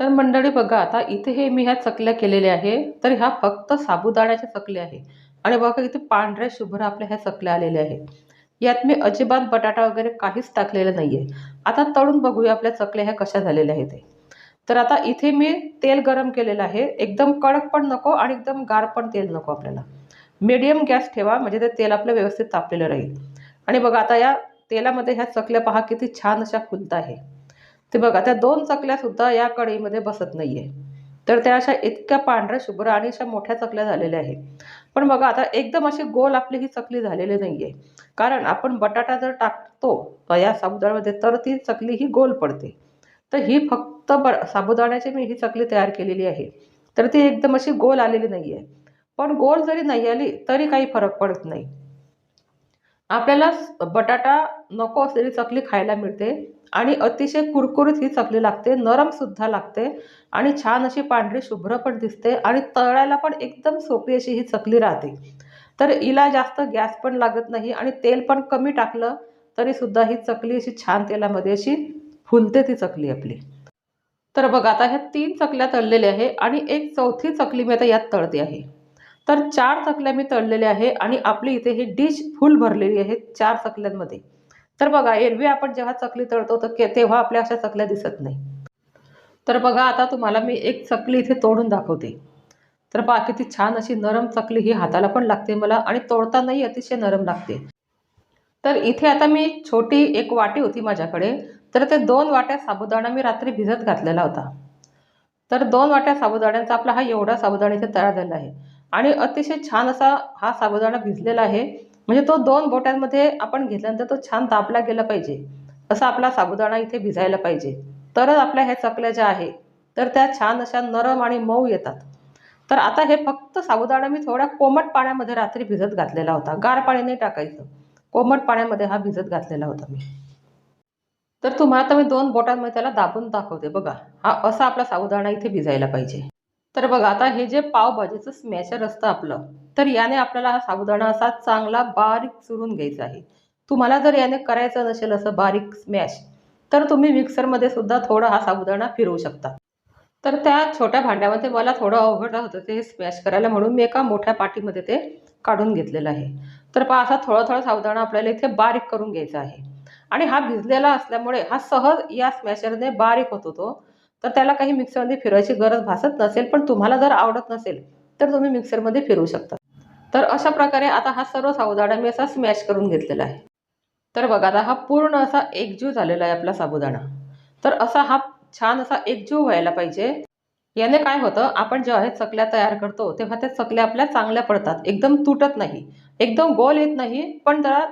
तर मंडळी बघा आता इथे हे मी ह्या चकल्या केलेल्या आहे तर ह्या फक्त साबुदाण्याच्या चकल्या आहे आणि बघा इथे पांढऱ्या शुभ्र आपल्या ह्या चकल्या आलेल्या आहेत. यात मी अजिबात बटाटा वगैरे काहीच टाकलेलं नाही आहे आता तळून बघूया आपल्या चकल्या ह्या कशा झालेल्या आहेत ते. तर आता इथे मी तेल गरम केलेलं आहे. एकदम कडक पण नको आणि एकदम गार पण तेल नको आपल्याला. मीडियम गॅस ठेवा म्हणजे ते तेल आपलं व्यवस्थित तापलेलं राहील. आणि बघा आता या तेलामध्ये ह्या चकल्या पहा किती छान अशा फुलत आहे. ते बघा त्या दोन चकल्या सुद्धा या कढईमध्ये बसत नाहीये. तर त्या अशा इतक्या पांढऱ्या शुभ्र आणि अशा मोठ्या चकल्या झालेल्या आहेत. पण बघा आता एकदम अशी गोल आपली ही चकली झालेली नाहीये. कारण आपण बटाटा जर टाकतो या साबुदाण्यामध्ये तर ती चकली ही गोल पडते. तर ही फक्त ब साबुदाण्याची मी ही चकली तयार केलेली आहे. तर ती एकदम अशी गोल आलेली नाही आहे पण गोल जरी नाही आली तरी काही फरक पडत नाही. आपल्याला बटाटा नको असलेली चकली खायला मिळते आणि अतिशय कुरकुरीत ही चकली लागते नरमसुद्धा लागते आणि छान अशी पांढरी शुभ्र पण दिसते आणि तळायला पण एकदम सोपी अशी ही चकली राहते. तर हिला जास्त गॅस पण लागत नाही आणि तेल पण कमी टाकलं तरीसुद्धा ही चकली अशी छान तेलामध्ये अशी फुलते ती चकली आपली. तर बघा आता ह्या तीन चकल्या तळलेल्या आहे आणि एक चौथी चकली मी आता यात तळते आहे. तर चार चकल्या मी तळलेल्या आहे आणि आपली इथे ही डिश फुल भरलेली आहे चार चकल्यांमध्ये. तर बघा एरवी आपण जेव्हा चकली तळतो तर के तेव्हा आपल्या अशा चकल्या दिसत नाही. तर बघा आता तुम्हाला मी एक चकली इथे तोडून दाखवते. तर पहा किती छान अशी नरम चकली ही हाताला पण लागते मला आणि तोडतानाही अतिशय नरम लागते. तर इथे आता मी छोटी एक वाटी होती माझ्याकडे तर ते दोन वाट्या साबुदाणा मी रात्री भिजत घातलेला होता. तर दोन वाट्या साबुदाण्यांचा आपला हा एवढा साबुदाणा इथे तयार झाला आहे. आणि अतिशय छान असा हा साबुदाणा भिजलेला आहे. म्हणजे तो दोन बोट्यांमध्ये आपण घेतल्यानंतर तो छान दाबला गेला पाहिजे. असा आपला साबुदाणा इथे भिजायला पाहिजे. तरच आपल्या ह्या चकल्या ज्या आहे तर त्या छान अशा नरम आणि मऊ येतात. तर आता हे फक्त साबुदाणा मी थोड्या कोमट पाण्यामध्ये रात्री भिजत घातलेला होता. गार पाणी नाही टाकायचं. कोमट पाण्यामध्ये हा भिजत घातलेला होता मी. तर तुम्हाला आता मी दोन बोटांमध्ये त्याला दाबून दाखवते. बघा हा असा आपला साबुदाणा इथे भिजायला पाहिजे. तर बघा आता हे जे पावभाजीचं स्मॅशर असतं आपलं तर याने आपल्याला हा साबुदाणा असा चांगला बारीक चुरून घ्यायचा आहे. तुम्हाला जर याने करायचं नसेल असं बारीक स्मॅश तर तुम्ही मिक्सरमध्ये सुद्धा थोडा हा साबुदाणा फिरवू शकता. तर त्या छोट्या भांड्यामध्ये मला थोडं अवघड होतं ते स्मॅश करायला म्हणून मी एका मोठ्या पाटीमध्ये ते काढून घेतलेलं आहे. तर पहा असा थोडा थोडा साबुदाणा आपल्याला इथे बारीक करून घ्यायचा आहे. आणि हा भिजलेला असल्यामुळे हा सहज या स्मॅशरने बारीक होतो तो तर त्याला काही मिक्सरमध्ये फिरवायची गरज भासत नसेल पण तुम्हाला जर आवडत नसेल तर तुम्ही मिक्सरमध्ये फिरवू शकता. तर अशा प्रकारे आता हा सर्व साबुदाणा मी असा स्मॅश करून घेतलेला आहे. तर बघा आता हा पूर्ण असा एकजीव झालेला आहे आपला साबुदाणा. तर असा हा छान असा एकजीव व्हायला पाहिजे. याने काय होतं आपण जेव्हा हे चकल्या तयार करतो तेव्हा त्या चकल्या आपल्या चांगल्या पडतात एकदम तुटत नाही एकदम गोल येत नाही पण जरा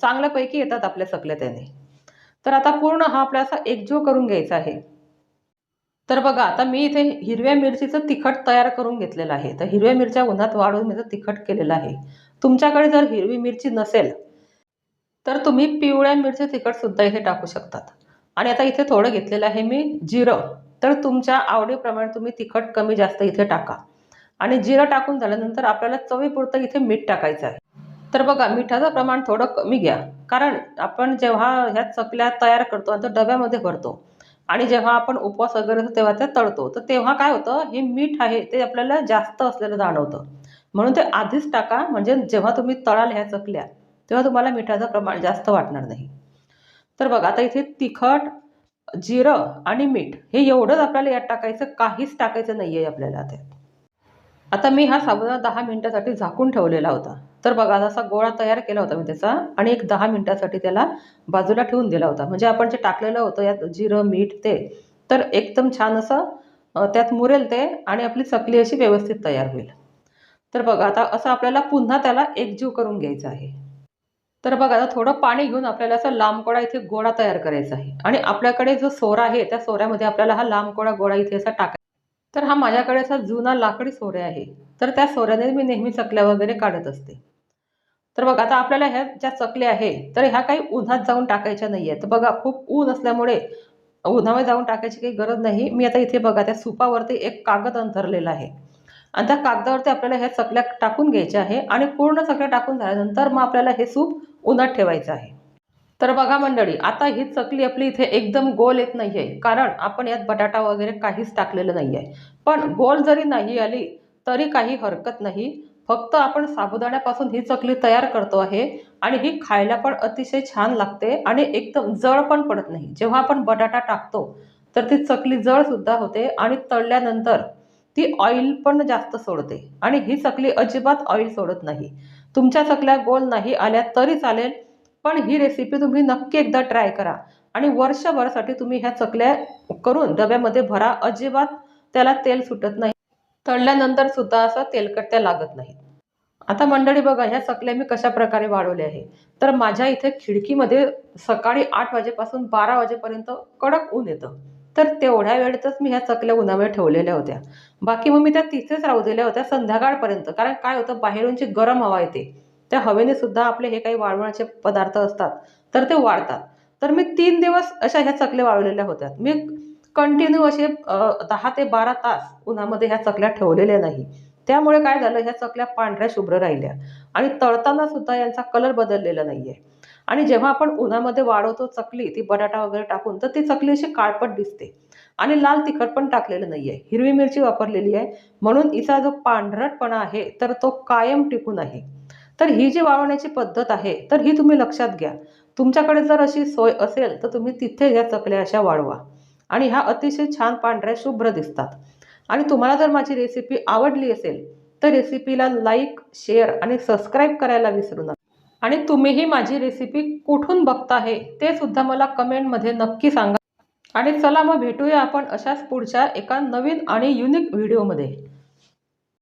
चांगल्यापैकी येतात आपल्या चकल्या त्याने. तर आता पूर्ण हा आपला असा एकजीव करून घ्यायचा आहे. तर बघा आता मी इथे हिरव्या मिरचीचं तिखट तयार करून घेतलेलं आहे. तर हिरव्या मिरच्या उन्हात वाढून मी तिखट केलेलं आहे. तुमच्याकडे जर हिरवी मिरची नसेल तर तुम्ही पिवळ्या मिरची तिखटसुद्धा इथे टाकू शकतात. आणि आता इथे थोडं घेतलेलं आहे मी जिरं. तर तुमच्या आवडीप्रमाणे तुम्ही तिखट कमी जास्त इथे टाका. आणि जिरं टाकून झाल्यानंतर आपल्याला चवीपुरतं इथे मीठ टाकायचं आहे. तर बघा मिठाचं प्रमाण थोडं कमी घ्या. कारण आपण जेव्हा ह्या चकल्या तयार करतो आणि तो डब्यामध्ये भरतो आणि जेव्हा आपण उपवास वगैरे असतो तेव्हा ते तळतो. तर तेव्हा काय होतं हे मीठ आहे ते आपल्याला जास्त असलेलं जाणवतं. म्हणून ते आधीच टाका. म्हणजे जेव्हा तुम्ही तळाल ह्या चकल्या तेव्हा तुम्हाला मिठाचं प्रमाण जास्त वाटणार नाही. तर बघा आता इथे तिखट जिरं आणि मीठ हे एवढंच आपल्याला यात टाकायचं काहीच टाकायचं नाही आहे आपल्याला ते आता मी हा साबुदाणा दहा मिनटासाठी झाकून ठेवलेला होता. तर बघा असा गोळा तयार केला होता मी त्याचा आणि एक दहा मिनटासाठी त्याला बाजूला ठेवून दिला होता. म्हणजे आपण जे टाकलेलं होतं यात जिरं मीठ ते तर एकदम छान असं त्यात मुरेल ते आणि आपली चकली अशी व्यवस्थित तयार होईल. तर बघा आता असं आपल्याला पुन्हा त्याला एकजीव करून घ्यायचं आहे. तर बघा आता थोडं पाणी घेऊन आपल्याला असा लांबकोळा इथे गोळा तयार करायचा आहे. आणि आपल्याकडे जो सोरा आहे त्या सोऱ्यामध्ये आपल्याला हा लांबकोळा गोळा इथे असा टाकायचा तर हा माझ्याकडे असा जुना लाकडी सोऱ्या आहे. तर त्या सोऱ्याने मी नेहमी चकल्या वगैरे काढत असते. तर बघा आता आपल्याला ह्या ज्या चकल्या आहे तर ह्या काही उन्हात जाऊन टाकायच्या नाही आहेत तर बघा खूप ऊन असल्यामुळे उन्हामध्ये जाऊन टाकायची काही गरज नाही. मी आता इथे बघा त्या सुपावरती एक कागद अंथरलेला आहे. आणि त्या कागदावरती आपल्याला ह्या चकल्या टाकून घ्यायच्या आहे आणि पूर्ण चकल्या टाकून झाल्यानंतर मग आपल्याला हे सूप उन्हात ठेवायचं आहे. तर बघा मंडळी आता ही चकली आपली इथे एकदम गोल येत नाही आहे कारण आपण यात बटाटा वगैरे काहीच टाकलेलं नाही आहे पण गोल जरी नाही आली तरी काही हरकत नाही. फक्त आपण साबुदाण्यापासून ही चकली तयार करतो आहे आणि ही खायला पण अतिशय छान लागते आणि एकदम जळ पण पडत नाही. जेव्हा आपण बटाटा टाकतो तर ती चकली जळ सुद्धा होते आणि तळल्यानंतर ती ऑइल पण जास्त सोडते आणि ही चकली अजिबात ऑइल सोडत नाही. तुमच्या चकल्या गोल नाही आल्या तरी चालेल पण ही रेसिपी तुम्ही नक्की एकदा ट्राय करा आणि वर्षभरासाठी तुम्ही ह्या चकल्या करून डब्यामध्ये भरा अजिबात त्याला तेल सुटत नाही. तळल्यानंतर सुद्धा असं तेलकट त्या लागत नाही आता मंडळी बघा ह्या चकल्या मी कशा प्रकारे वाढवल्या आहे? तर माझ्या इथे खिडकीमध्ये सकाळी आठ वाजेपासून बारा वाजेपर्यंत कडक ऊन येतं. तर तेवढ्या वेळेतच मी ह्या चकल्या उन्हामुळे ठेवलेल्या होत्या. बाकी मग मी त्या तिथेच राहू दिल्या होत्या संध्याकाळपर्यंत कारण काय होतं बाहेरून जी गरम हवा येते. त्या हवेने सुद्धा आपले हे काही वाळवण्याचे पदार्थ असतात तर ते वाढतात. तर मी तीन दिवस अशा ह्या चकल्या वाळवलेल्या होत्या. मी कंटिन्यू असे दहा ते बारा तास उन्हामध्ये ह्या चकल्या ठेवलेल्या नाही. त्यामुळे काय झालं? ह्या चकल्या पांढऱ्या शुभ्र राहिल्या. आणि तळताना सुद्धा यांचा कलर बदललेला नाहीये. आणि जेव्हा आपण उन्हामध्ये वाढवतो चकली ती बटाटा वगैरे टाकून तर ती चकली अशी काळपट दिसते. आणि लाल तिखट पण टाकलेलं नाहीये. हिरवी मिरची वापरलेली आहे. म्हणून हिचा जो पांढरटपणा आहे तर तो कायम टिकून आहे तर ही जी वाळवण्याची पद्धत आहे तर ही तुम्ही लक्षात घ्या. तुमच्याकडे जर अशी सोय असेल तर तुम्ही तिथे ह्या चकल्या अशा वाळवा. आणि ह्या अतिशय छान पांढऱ्या शुभ्र दिसतात. आणि तुम्हाला जर माझी रेसिपी आवडली असेल तर रेसिपीला लाईक शेअर आणि सबस्क्राईब करायला विसरू नका. आणि तुम्हीही माझी रेसिपी कुठून बघता आहे ते सुद्धा मला कमेंटमध्ये नक्की सांगा. आणि चला मग भेटूया आपण अशाच पुढच्या एका नवीन आणि युनिक व्हिडिओमध्ये